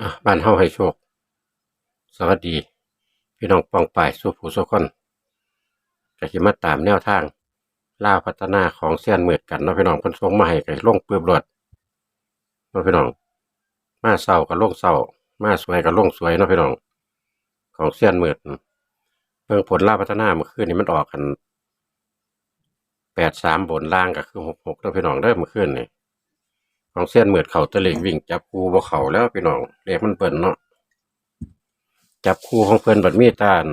อะบ้านเฮาให้โชค สวัสดี พี่น้องปองป่ายสู้ผู้สู้คนก็สิมาตามแนวทางล่าพัฒนาของเซียนเมือดกันเนาะพี่น้องเพิ่นส่งมาให้ก็ลงเปื้บรวดเนาะพี่น้อง มาเศร้าก็ลงเศร้า มาสวยก็ลงสวยเนาะพี่น้อง ของเซียนเมือดเพิ่งผลล่าพัฒนาเมื่อคืนนี้มันออกกันแปดสามบนล่างก็คือหกหกเนาะพี่น้องเด้เมื่อคืนนี่ ของเซียนมือดเขาตะเล็กวิ่งจับคูบ่เขาแล้วพี่น้องเรียกมันเปิ่นเนาะจับคู่ของเพิ่นบัดมีตาน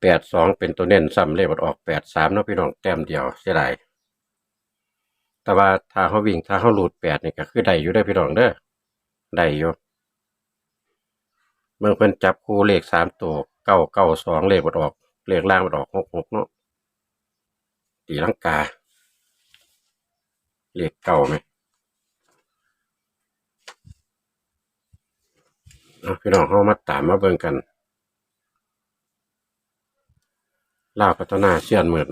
แปดสองเป็นตัวเน้นซ้ำเลขบัดออกแปดสามเนาะพี่น้องแต้มเดียวเสียดายแต่ว่าถ้าเขาวิ่งถ้าเขาหลุดแปดนี่ก็คือได้อยู่ได้พี่น้องเด้อได้อยู่เมื่อเพิ่นจับคู่เลขสามตัวเก้าเก้าสองเลขบัดออก เลขล่างบัดออกหกหกเนาะตีลังกา เลขเก่าไหมเอาพี่น้องเข้ามาตามมาเบิ่งกันลาวพัฒนาเชื่อนเหมือน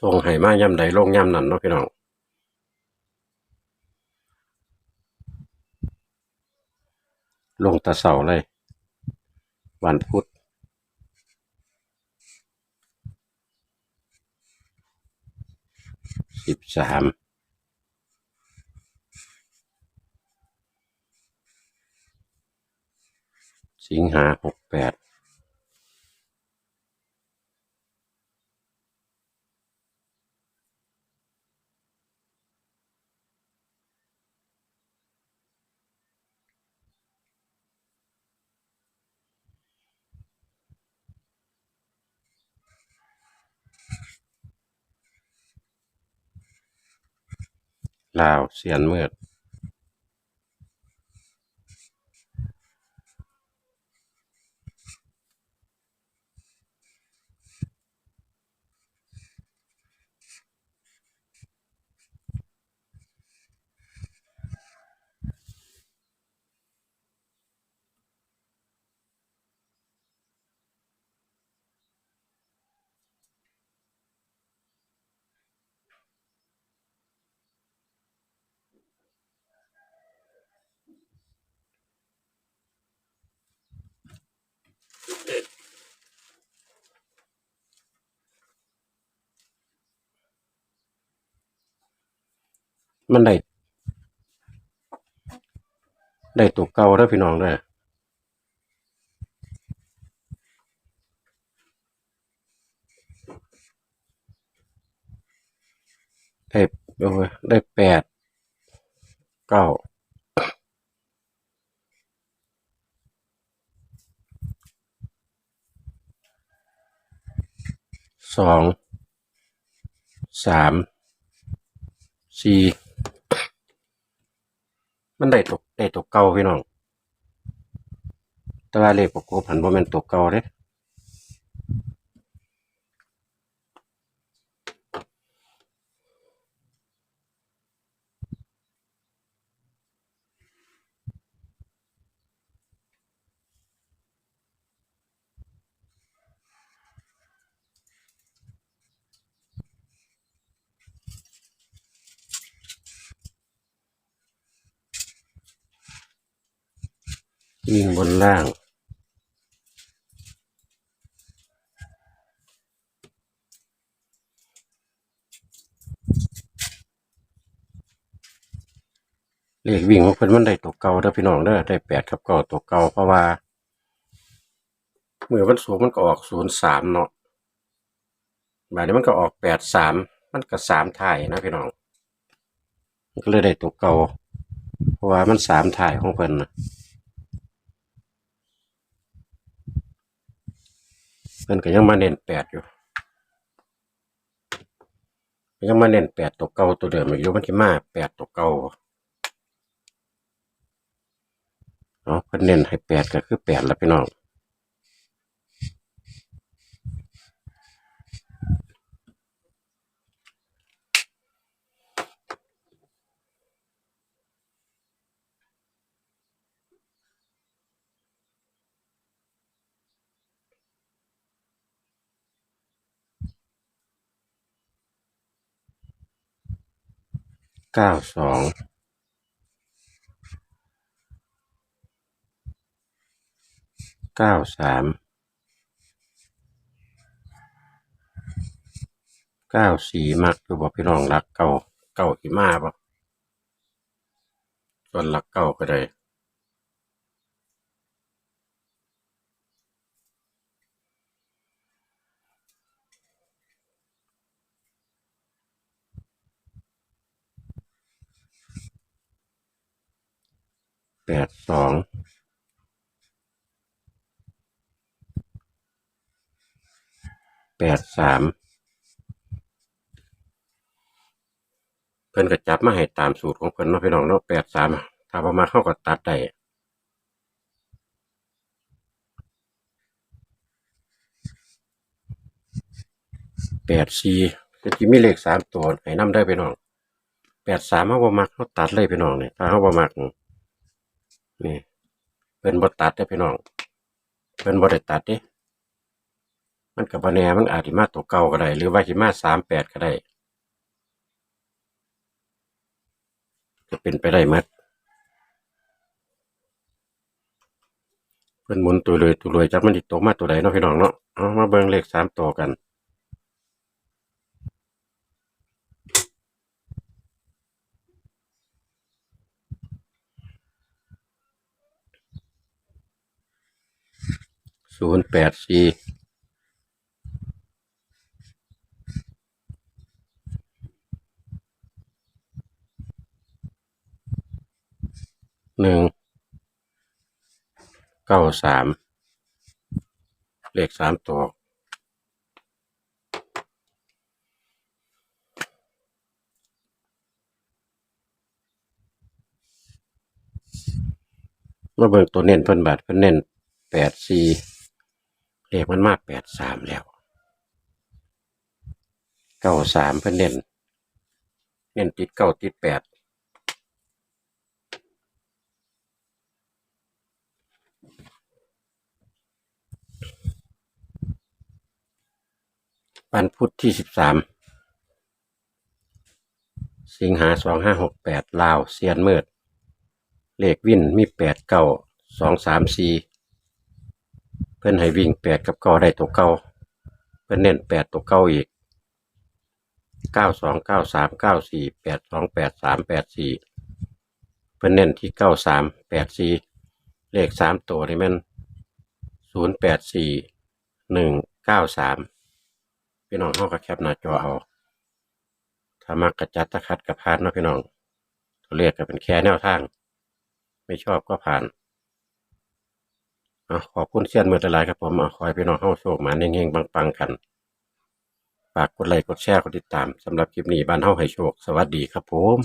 ส่งให้มาย่ำใดลงย่ำนั่นเนาะพี่น้องลงตะเสาเลย วันพุธสิบสามสิงหาหกแปด ลาว เสียนเมือด มันได้ ได้ตัวเก่าเด้อพี่น้องเด้อได้โอ้ยได้แปดเก้าสองสามสี่ มันได้ตกได้ตกเก่าพี่น้อง แต่ว่าเลขประกบหันบ่แม่นตกเก่าเด้ วิ่งบนล่าง เลขวิ่งของเพิ่นมันได้ตัวเก่าเด้อพี่น้องเด้อได้แปดกับก้าตัวเก่าเพราะว่าเมื่อวันศุกร์มันก็ออกศูนย์สามเนาะบาดนี้มันก็ออกแปดสามมันก็สามถ่ายนะพี่น้อง มันก็เลยได้ตัวเก่าเพราะว่ามันสามถ่ายของเพิ่นนะ มันก็ยังมาเน้นแปดอยู่ยังมาเน้นแปดตัวเก่าตัวเดิมอีกอยู่มันที่มาแปดตัวเก่าเนาะเพิ่นเน้นให้แปดก็คือแปดแล้วพี่น้อง เก้าสองเก้าสามเก้าสี่มักคือบอกพี่น้องรักเก่าเก่าอีมาบ่ส่วนรักเก่าก็ได้ แปดสองแปดสามเพิ่นก็จับมาให้ตามสูตรของเพิ่นเนาะพี่น้องเนาะแปดสามถ้าประมาเข้าก็ตัดได้แปดสี่ก็จะมีเลขสามตัวให้นำได้พี่น้องแปดสามเขาบ่มักเขาตัดเลยพี่น้องเนี่ยถ้าเขาบ่มัก นี่เพิ่นบ่ตัดได้พี่น้องเพิ่นบ่ได้ตัดเด้มันกับแนมันอาจสิมาตัวเก่าก็ได้ หรือว่าสิมาสามแปดก็ได้จะเป็นไปได้มัดเพิ่นหมุนตัวเลยตัวเลยจักมันติดตกมาตัวใดเนาะพี่น้องเนาะเอามาเบิ่งเลขสามตัวกัน ศูนย์แปดสี่หนึ่งเก้าสามเลขสามตัวมาเบิ่งตัวเน้นเพิ่นบาทเพิ่นเน้นแปดสี่ เลขมันมาแปดสามแล้วเก้าสามเพิ่นเน้นเน้นติดเก้าติดแปดวันพุธที่สิบสามสิงหาสองห้าหกแปดลาวเซียนเมิดเลขวินมีแปดเก้าสองสามสี่ เพิ่นให้วิ่งแปดกับเก้าได้ตัวเก้าเพิ่นเน้นแปดตัวเก้าอีกเก้าสองเก้าสามเก้าสี่แปดสองแปดสามแปดสี่เพิ่นเน้นที่เก้าสามแปดสี่เลขสามตัวนี่มันศูนย์แปดสี่หนึ่งเก้าสามพี่น้องห้องก็แคปหน้าจอเอาถ้ามักกระจัดตะคัดกระพานเนาะพี่น้องตัวเลขก็เป็นแค่แนวทาง ไม่ชอบก็ผ่าน อะขอบคุณเชียนเมื่อหลายครับผมอะขอยพี่น้องเฮ้าโชคมาเฮงๆปังๆกันฝากกดไลค์กดแชร์กดติดตามสำหรับคลิปนี้บ้านเฮาให้โชค สวัสดีครับผม